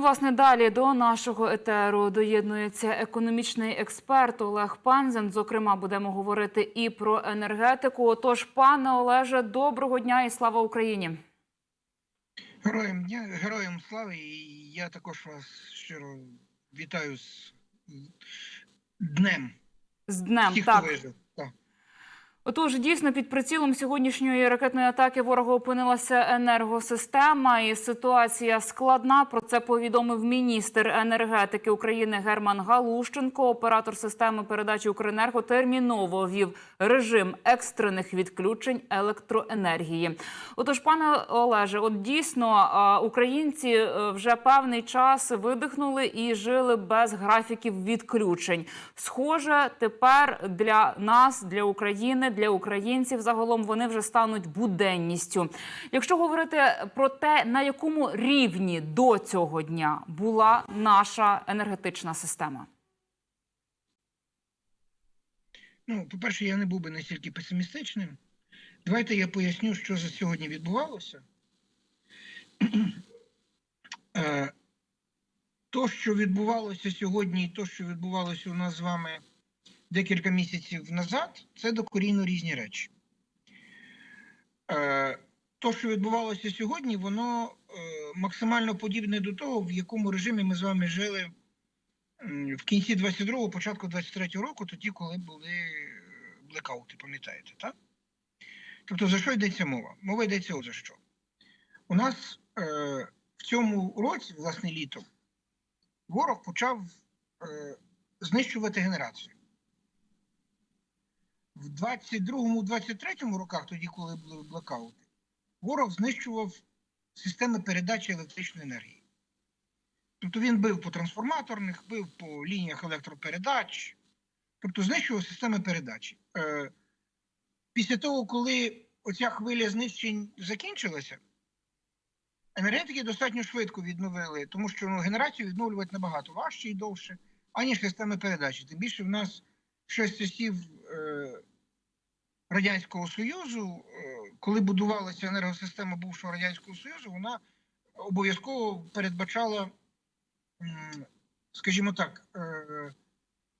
власне далі до нашого етеру доєднується економічний експерт Олег Панзен. Зокрема, будемо говорити і про енергетику. Отож, пане Олеже, доброго дня і слава Україні. Героям дня, героям слави, і я також вас щиро вітаю з днем. З днем Всіх, так. хто вижив. Отож, дійсно, під прицілом сьогоднішньої ракетної атаки ворога опинилася енергосистема, і ситуація складна. Про це повідомив міністр енергетики України Герман Галущенко. Оператор системи передачі Укренерго терміново ввів режим екстрених відключень електроенергії. Отож, пане Олеже, от дійсно українці е, вже певний час видихнули і жили без графіків відключень. Схоже, тепер для нас, для України, для українців загалом вони вже стануть буденністю. Якщо говорити про те, на якому рівні до цього дня була наша енергетична система. Ну, по-перше, я не був би настільки песимістичним. Давайте я поясню, що за сьогодні відбувалося. Е, То, що відбувалося сьогодні, і то, що відбувалося у нас з вами декілька місяців назад, це докорінно різні речі. Е, То, що відбувалося сьогодні, воно е, максимально подібне до того, в якому режимі ми з вами жили в кінці 22-го, початку 23-го року, тоді, коли були е, блекаути, пам'ятаєте, так? Тобто, за що йдеться мова? Мова йдеться от за що. У нас е, в цьому році, власне, літом, ворог почав е, знищувати генерацію. В 22-23 роках, тоді, коли були блекаути, ворог знищував системи передачі електричної енергії. Тобто він бив по трансформаторних, бив по лініях електропередач, тобто знищував системи передачі. Е, після того, коли оця хвиля знищень закінчилася, енергетики достатньо швидко відновили, тому що ну, генерацію відновлювати набагато важче і довше, аніж системи передачі. Тим більше в нас з часів е, Радянського Союзу, е, коли будувалася енергосистема бувшого Радянського Союзу, вона обов'язково передбачала, скажімо так, е,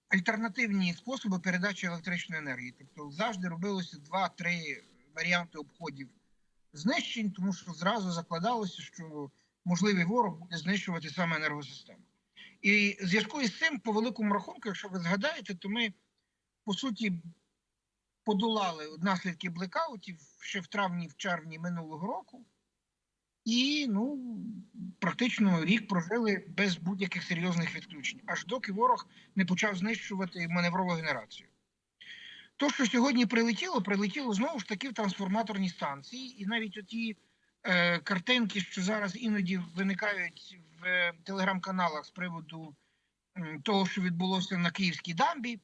альтернативні способи передачі електричної енергії. Тобто завжди робилося два-три варіанти обходів знищень, тому що зразу закладалося, що можливий ворог буде знищувати саме енергосистему. І в зв'язку із цим, по великому рахунку, якщо ви згадаєте, то ми по суті подолали наслідки блекаутів ще в травні, в червні минулого року, і ну практично рік прожили без будь-яких серйозних відключень, аж доки ворог не почав знищувати маневрову генерацію. То, що сьогодні прилетіло, прилетіло знову ж таки в трансформаторні станції, і навіть оті е, картинки, що зараз іноді виникають в е, телеграм-каналах з приводу м, того, що відбулося на Київській дамбі.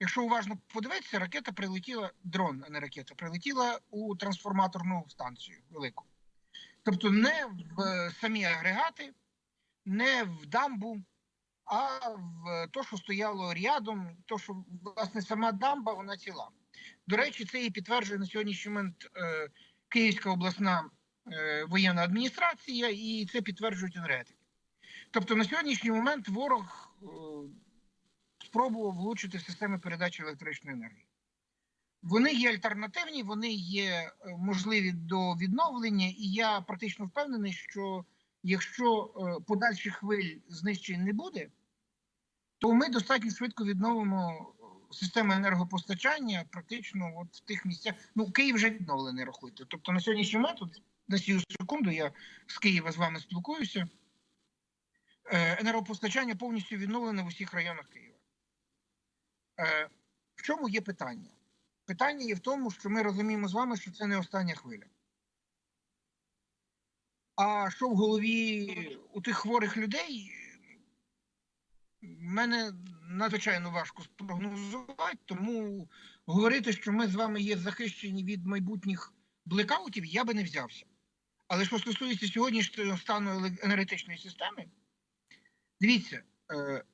Якщо уважно подивитися, ракета прилетіла, дрон, а не ракета, прилетіла у трансформаторну станцію велику. Тобто не в самі агрегати, не в дамбу, а в то, що стояло рядом, то, що власне сама дамба, вона ціла. До речі, це і підтверджує на сьогоднішній момент е, Київська обласна е, воєнна адміністрація, і це підтверджують енергетики. Тобто на сьогоднішній момент ворог е, спробував влучити системи передачі електричної енергії. Вони є альтернативні, вони є е, можливі до відновлення, і я практично впевнений, що якщо е, подальших хвиль знищень не буде, то ми достатньо швидко відновимо е, систему енергопостачання практично от в тих місцях. Ну, Київ вже відновлений, рахуйте. Тобто на сьогоднішній момент, на цю секунду, я з Києва з вами спілкуюся. Енергопостачання повністю відновлене в усіх районах Києва. Е, В чому є питання? Питання є в тому, що ми розуміємо з вами, що це не остання хвиля. А що в голові у тих хворих людей, мене надзвичайно важко спрогнозувати, тому говорити, що ми з вами є захищені від майбутніх блекаутів, я би не взявся. Але що стосується сьогоднішнього стану енергетичної системи, дивіться,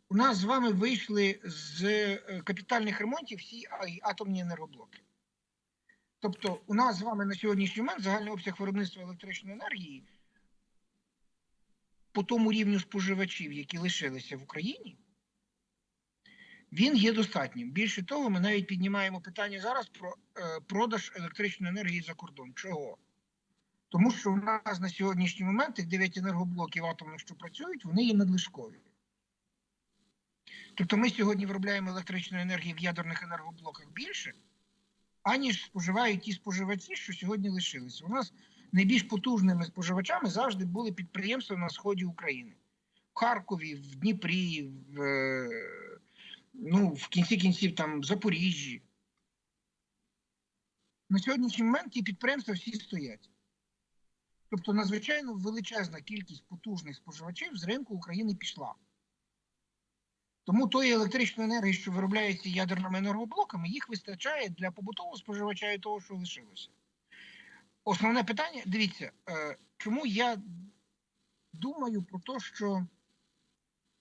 у нас з вами вийшли з е, капітальних ремонтів всі атомні енергоблоки. Тобто, у нас з вами на сьогоднішній момент загальний обсяг виробництва електричної енергії по тому рівню споживачів, які лишилися в Україні, він є достатнім. Більше того, ми навіть піднімаємо питання зараз про е, продаж електричної енергії за кордон. Чого? Тому що у нас на сьогоднішній момент тих 9 енергоблоків атомних, що працюють, вони є надлишкові. Тобто ми сьогодні виробляємо електричної енергії в ядерних енергоблоках більше, аніж споживають ті споживачі, що сьогодні лишилися. У нас найбільш потужними споживачами завжди були підприємства на сході України. В Харкові, в Дніпрі, в, е, ну, в кінці кінців там в Запоріжжі. На сьогоднішній момент ті підприємства всі стоять. Тобто надзвичайно величезна кількість потужних споживачів з ринку України пішла. Тому тої електричної енергії, що виробляється ядерними енергоблоками, їх вистачає для побутового споживача і того, що лишилося. Основне питання: дивіться, е, чому я думаю про те, що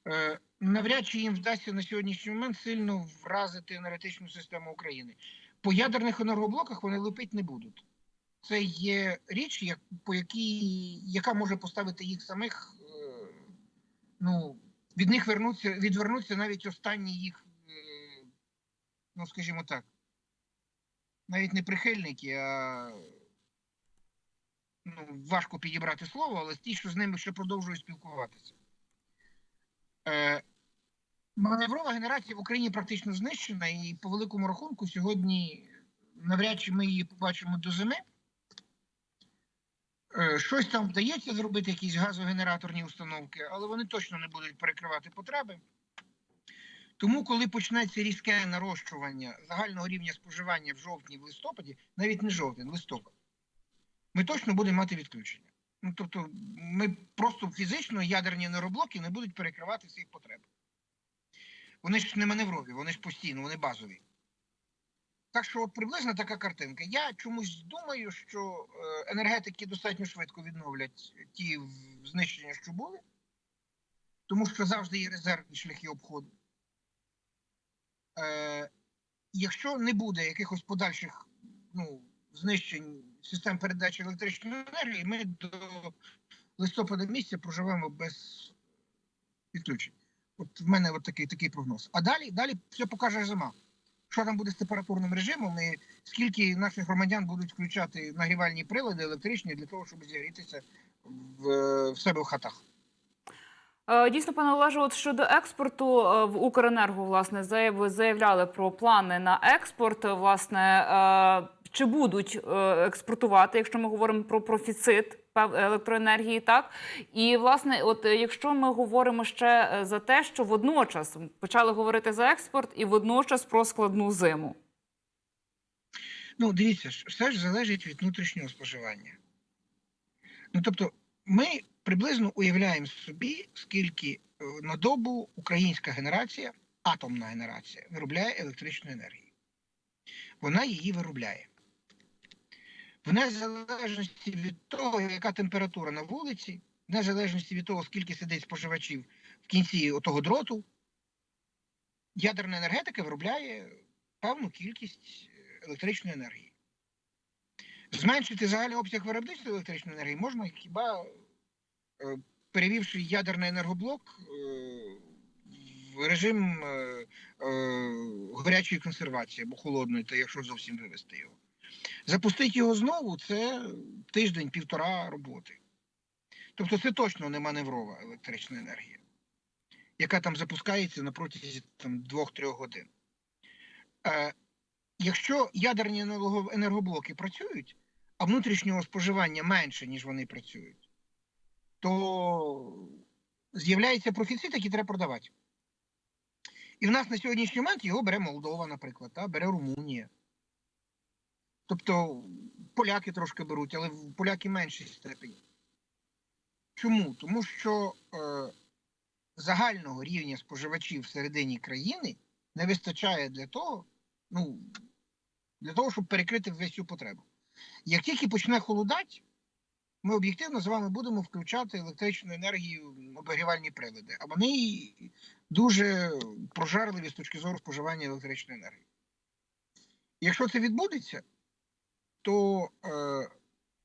е, навряд чи їм вдасться на сьогоднішній момент сильно вразити енергетичну систему України. По ядерних енергоблоках вони лепити не будуть. Це є річ, як, по якій, яка може поставити їх самих. Е, ну, від них вернуться, відвернуться навіть останні їх, е, ну скажімо так, навіть не прихильники, а ну, важко підібрати слово, але ті, що з ними ще продовжують спілкуватися. Е, маневрова генерація в Україні практично знищена, і по великому рахунку сьогодні навряд чи ми її побачимо до зими. Е, Щось там вдається зробити, якісь газогенераторні установки, але вони точно не будуть перекривати потреби. Тому, коли почнеться різке нарощування загального рівня споживання в жовтні, в листопаді, навіть не жовтень, листопад, ми точно будемо мати відключення. Ну, тобто, ми просто фізично ядерні нейроблоки не будуть перекривати всіх потреб. Вони ж не маневрові, вони ж постійно, вони базові. Так що приблизно така картинка. Я чомусь думаю, що е, енергетики достатньо швидко відновлять ті знищення, що були, тому що завжди є резервні шляхи обходу. Е, якщо не буде якихось подальших ну, знищень систем передачі електричної енергії, ми до листопада місяця проживемо без відключень. От в мене от такий, такий прогноз. А далі, далі все покаже зима що там буде з температурним режимом, і скільки наших громадян будуть включати нагрівальні прилади електричні для того, щоб зігрітися в, в себе в хатах. Е, Дійсно, пане Олеже, от щодо експорту е, в Укренерго, власне, заяви заявляли про плани на експорт. Власне, е, чи будуть е, експортувати, якщо ми говоримо про профіцит електроенергії, так і власне, от е, якщо ми говоримо ще е, за те, що водночас почали говорити за експорт, і водночас про складну зиму. Ну, дивіться, все ж залежить від внутрішнього споживання. Ну, тобто, ми приблизно уявляємо собі, скільки на добу українська генерація, атомна генерація, виробляє електричної енергії. Вона її виробляє. В незалежності від того, яка температура на вулиці, в незалежності від того, скільки сидить споживачів в кінці отого дроту, ядерна енергетика виробляє певну кількість е, електричної енергії. Зменшити загальний обсяг виробництва електричної енергії можна хіба е, перевівши ядерний енергоблок е, в режим гарячої консервації або холодної, та якщо зовсім вивести його. Запустити його знову це тиждень-півтора роботи. Тобто це точно не маневрова електрична енергія, яка там запускається на протязі там, 2-3 годин. Е, якщо ядерні енергоблоки працюють, а внутрішнього споживання менше, ніж вони працюють, то з'являється профіцит, який треба продавати. І в нас на сьогоднішній момент його бере Молдова, наприклад, та, бере Румунія. Тобто поляки трошки беруть, але поляки меншій степені. Чому? Тому що е, загального рівня споживачів всередині країни не вистачає для того, ну, для того, щоб перекрити весь цю потребу. Як тільки почне холодати, ми об'єктивно з вами будемо включати електричну енергію в обігрівальні прилади, а вони дуже прожарливі з точки зору споживання електричної енергії. Якщо це відбудеться, то е,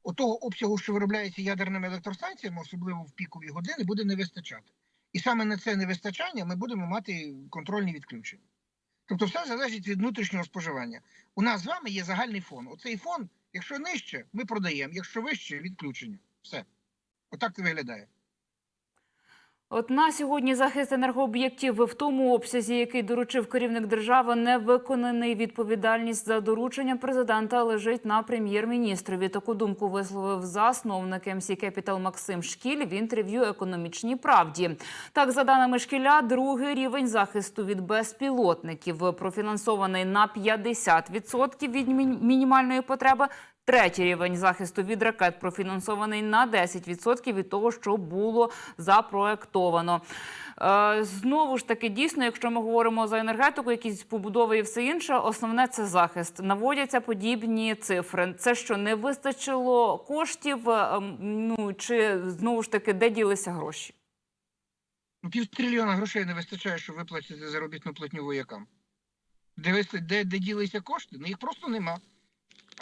отого обсягу, що виробляється ядерними електростанціями, особливо в пікові години, буде не вистачати. І саме на це невистачання ми будемо мати контрольні відключення. Тобто, все залежить від внутрішнього споживання. У нас з вами є загальний фон. Оцей фон, якщо нижче, ми продаємо, якщо вище відключення. Все. Отак це виглядає. От на сьогодні захист енергооб'єктів в тому обсязі, який доручив керівник держави, не виконаний. Відповідальність за доручення президента лежить на прем'єр-міністрові. Таку думку висловив засновник МС Capital Максим Шкіль в інтерв'ю економічній правді. Так, за даними шкіля, другий рівень захисту від безпілотників профінансований на 50% від мінімальної потреби. Третій рівень захисту від ракет профінансований на 10% від того, що було запроектовано. Е, знову ж таки, дійсно, якщо ми говоримо за енергетику, якісь побудови і все інше, основне це захист. Наводяться подібні цифри. Це що не вистачило коштів? е, Ну чи знову ж таки, де ділися гроші? Півтрильйона грошей не вистачає, щоб виплатити заробітну платню воякам. Де, де, де ділися кошти? Ну їх просто нема.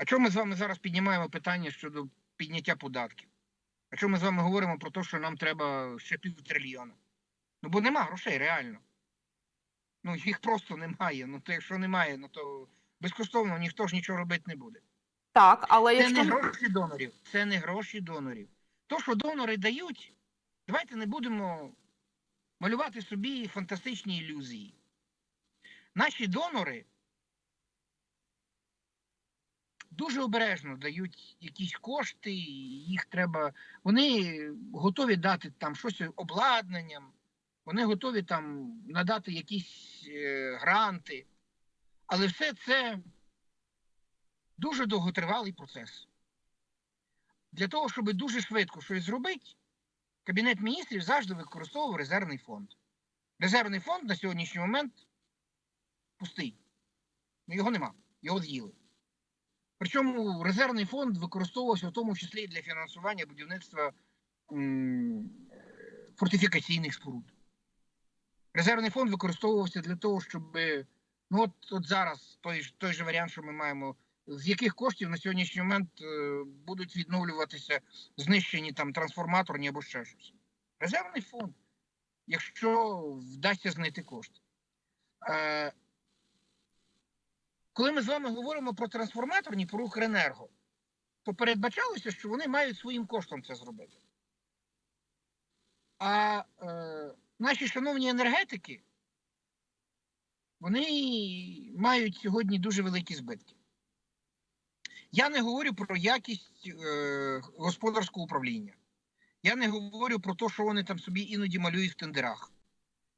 А чому ми з вами зараз піднімаємо питання щодо підняття податків? А чому ми з вами говоримо про те, що нам треба ще півтрильйона? Ну бо нема грошей, реально. Ну їх просто немає. Ну то якщо немає, ну то безкоштовно ніхто ж нічого робити не буде. Так, але Це якщо не гроші донорів. Це не гроші донорів. То, що донори дають, давайте не будемо малювати собі фантастичні ілюзії. Наші донори дуже обережно дають якісь кошти, їх треба. Вони готові дати там щось обладнанням, вони готові там надати якісь е, гранти. Але все це дуже довготривалий процес. Для того, щоб дуже швидко щось зробити, Кабінет міністрів завжди використовував резервний фонд. Резервний фонд на сьогоднішній момент пустий. Ну, його нема, його з'їли. Причому резервний фонд використовувався в тому числі і для фінансування будівництва фортифікаційних споруд. Резервний фонд використовувався для того, щоб ну от, от зараз той, той же варіант, що ми маємо, з яких коштів на сьогоднішній момент е, будуть відновлюватися знищені там трансформаторні або ще щось. Резервний фонд, якщо вдасться знайти кошти. Коли ми з вами говоримо про трансформаторні, про Укренерго, то передбачалося, що вони мають своїм коштом це зробити. А е, наші шановні енергетики, вони мають сьогодні дуже великі збитки. Я не говорю про якість е, господарського управління. Я не говорю про те, що вони там собі іноді малюють в тендерах.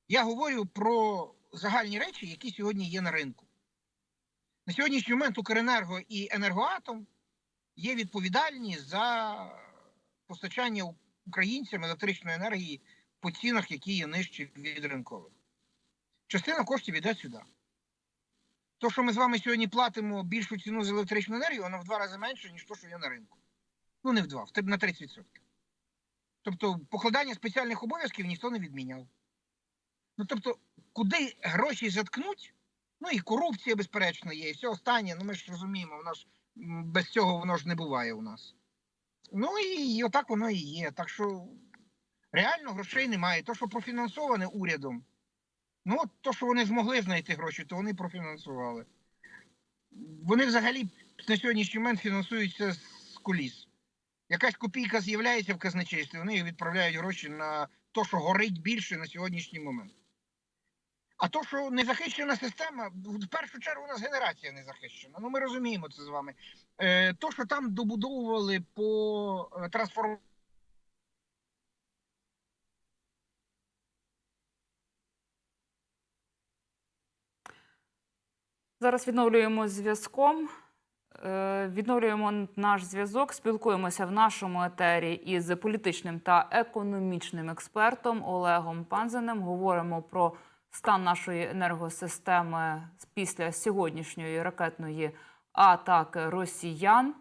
Я говорю про загальні речі, які сьогодні є на ринку. На сьогоднішній момент Укренерго і Енергоатом є відповідальні за постачання українцям електричної енергії по цінах, які є нижчі від ринкових. Частина коштів йде сюди. То, що ми з вами сьогодні платимо більшу ціну за електричну енергію, вона в два рази менше, ніж то, що є на ринку. Ну, не в два, на 30%. Тобто, покладання спеціальних обов'язків ніхто не відміняв. Ну, тобто, куди гроші заткнуть, ну і корупція, безперечно, є, і все останнє, ну ми ж розуміємо, воно ж без цього воно ж не буває у нас. Ну і, і отак воно і є. Так що реально грошей немає. То, що профінансоване урядом, ну от то, що вони змогли знайти гроші, то вони профінансували. Вони взагалі на сьогоднішній момент фінансуються з куліс. Якась копійка з'являється в казначействі, вони відправляють гроші на те, що горить більше на сьогоднішній момент. А то, що незахищена система, в першу чергу у нас генерація не захищена. Ну ми розуміємо це з вами. Е, то, що там добудовували по е, трансформації. Зараз відновлюємо зв'язком. Е, Відновлюємо наш зв'язок, спілкуємося в нашому етері із політичним та економічним експертом Олегом Панзеним. Говоримо про стан нашої енергосистеми після сьогоднішньої ракетної атаки росіян.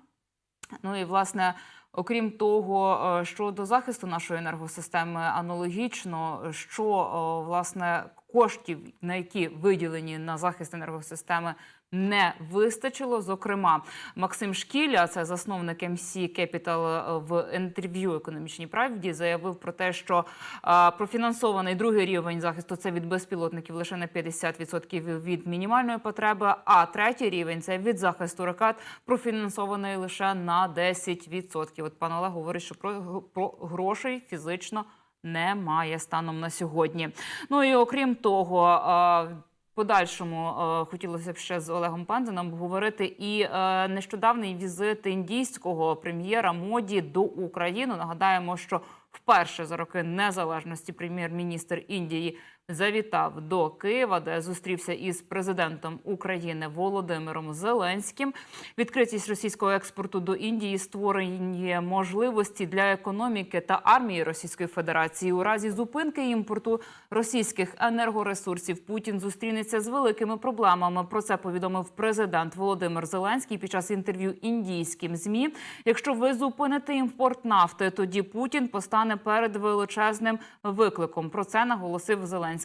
Ну і власне, окрім того, е, щодо захисту нашої енергосистеми, аналогічно, що е, власне коштів, на які виділені на захист енергосистеми, не вистачило. Зокрема, Максим Шкіля, це засновник MC Capital, в інтерв'ю економічній правді заявив про те, що профінансований другий рівень захисту це від безпілотників лише на 50% від мінімальної потреби. А третій рівень це від захисту ракет, профінансований лише на 10%. От пан Олег говорить, що про, про грошей фізично немає станом на сьогодні. Ну і окрім того. Подальшому е, хотілося б ще з Олегом Панзеном обговорити і е, нещодавний візит індійського прем'єра моді до України. Нагадаємо, що вперше за роки незалежності прем'єр-міністр Індії завітав до Києва, де зустрівся із президентом України Володимиром Зеленським. Відкритість російського експорту до Індії створені можливості для економіки та армії Російської Федерації. У разі зупинки імпорту російських енергоресурсів Путін зустрінеться з великими проблемами. Про це повідомив президент Володимир Зеленський під час інтерв'ю індійським змі. Якщо ви зупините імпорт нафти, тоді Путін постане перед величезним викликом. Про це наголосив Зеленський.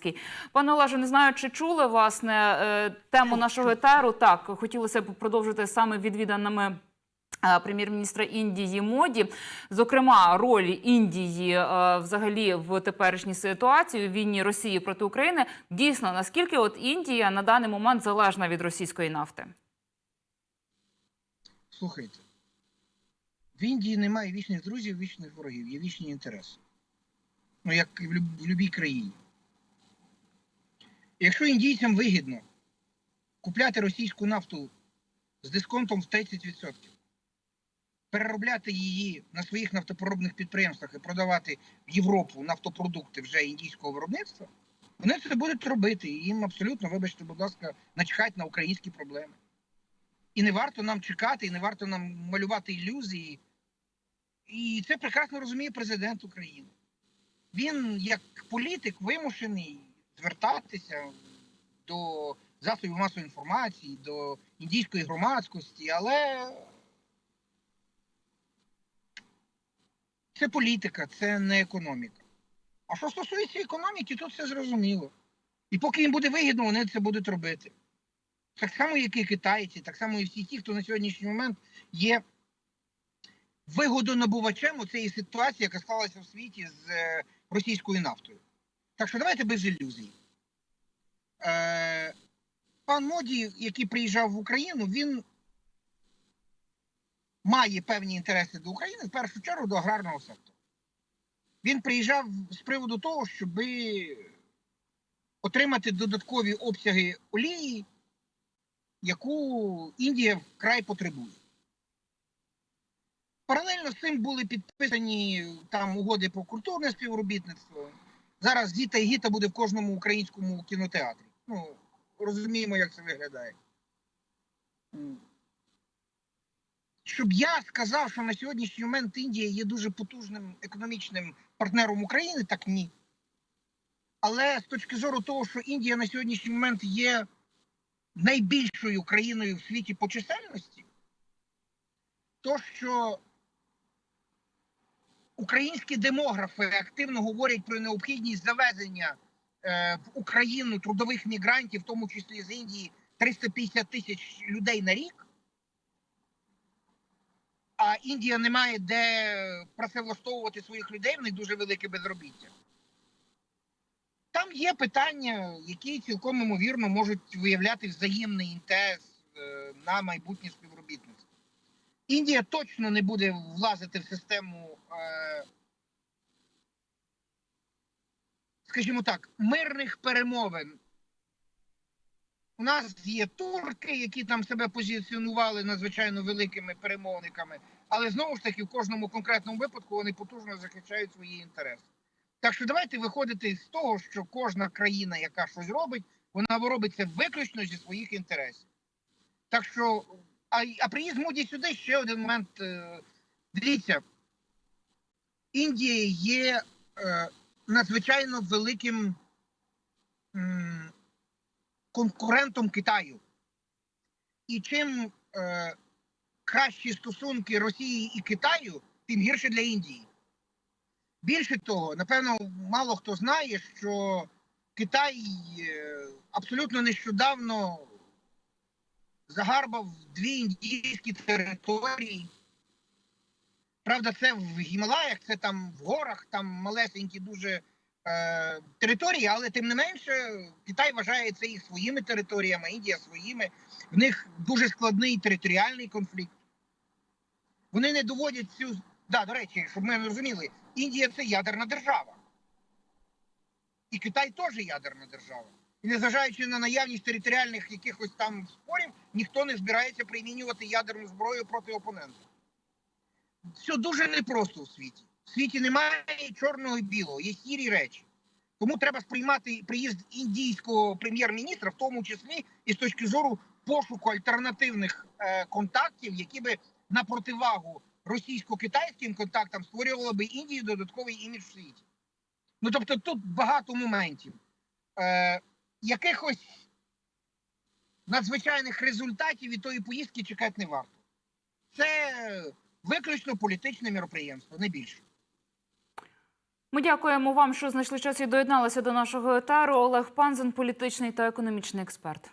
Пане Олеже, не знаю, чи чули власне е, тему нашого етеру. Так хотілося б продовжити саме відвіданими. е, Прем'єр-міністра Індії моді, зокрема, ролі Індії е, взагалі в теперішній ситуації у війні Росії проти України. Дійсно, наскільки от Індія на даний момент залежна від російської нафти? Слухайте, в Індії немає вічних друзів, вічних ворогів, є вічні інтереси. Ну, як і в в будь-якій країні. Якщо індійцям вигідно купляти російську нафту з дисконтом в 30%, переробляти її на своїх нафтопереробних підприємствах і продавати в Європу нафтопродукти вже індійського виробництва, вони це будуть робити. І їм абсолютно, вибачте, будь ласка, начхать на українські проблеми. І не варто нам чекати, і не варто нам малювати ілюзії. І це прекрасно розуміє президент України. Він, як політик, вимушений звертатися до засобів масової інформації, до індійської громадськості, але це політика, це не економіка. А що стосується економіки, тут все зрозуміло. І поки їм буде вигідно, вони це будуть робити. Так само, як і китайці, так само і всі ті, хто на сьогоднішній момент є вигодонабувачем у цієї ситуації, яка склалася в світі з е, російською нафтою. Так що давайте без ілюзій. Е, пан Моді, який приїжджав в Україну, він має певні інтереси до України, в першу чергу до аграрного сектору. Він приїжджав з приводу того, щоб отримати додаткові обсяги олії, яку Індія вкрай потребує. Паралельно з цим були підписані там угоди про культурне співробітництво. Зараз Діта і Гіта буде в кожному українському кінотеатрі. Ну, розуміємо, як це виглядає. Щоб я сказав, що на сьогоднішній момент Індія є дуже потужним економічним партнером України, так ні. Але з точки зору того, що Індія на сьогоднішній момент є найбільшою країною в світі по чисельності, то що українські демографи активно говорять про необхідність завезення е, в Україну трудових мігрантів, в тому числі з Індії, 350 тисяч людей на рік. А Індія не має де працевлаштовувати своїх людей, в них дуже велике безробіття. Там є питання, які цілком ймовірно можуть виявляти взаємний інтерес е, на майбутнє співробітництво. Індія точно не буде влазити в систему, е, скажімо так, мирних перемовин. У нас є турки, які там себе позиціонували надзвичайно великими перемовниками, але знову ж таки в кожному конкретному випадку вони потужно захищають свої інтереси. Так що давайте виходити з того, що кожна країна, яка щось робить, вона робить це виключно зі своїх інтересів. Так що, а, а приїзд Моді сюди ще один момент. Дивіться, Індія є е, надзвичайно великим м, конкурентом Китаю. І чим е, кращі стосунки Росії і Китаю, тим гірше для Індії. Більше того, напевно, мало хто знає, що Китай е, абсолютно нещодавно загарбав дві індійські території. Правда, це в Гімалаях, це там в горах, там малесенькі дуже е, території, але тим не менше Китай вважає це їх своїми територіями, Індія своїми. В них дуже складний територіальний конфлікт. Вони не доводять цю. Да, до речі, щоб ми розуміли, Індія це ядерна держава. І Китай теж ядерна держава. І незважаючи на наявність територіальних якихось там спорів, ніхто не збирається примінювати ядерну зброю проти опонента. Все дуже непросто у світі. В світі немає чорного і білого, є сірі речі. Тому треба сприймати приїзд індійського прем'єр-міністра, в тому числі і з точки зору пошуку альтернативних е, контактів, які би на противагу російсько-китайським контактам створювали би Індії додатковий імідж в світі. Ну тобто тут багато моментів. Е, якихось надзвичайних результатів від тої поїздки чекати не варто. Це виключно політичне міроприємство, не більше. Ми дякуємо вам, що знайшли час і доєдналися до нашого етеру. Олег Панзен, політичний та економічний експерт.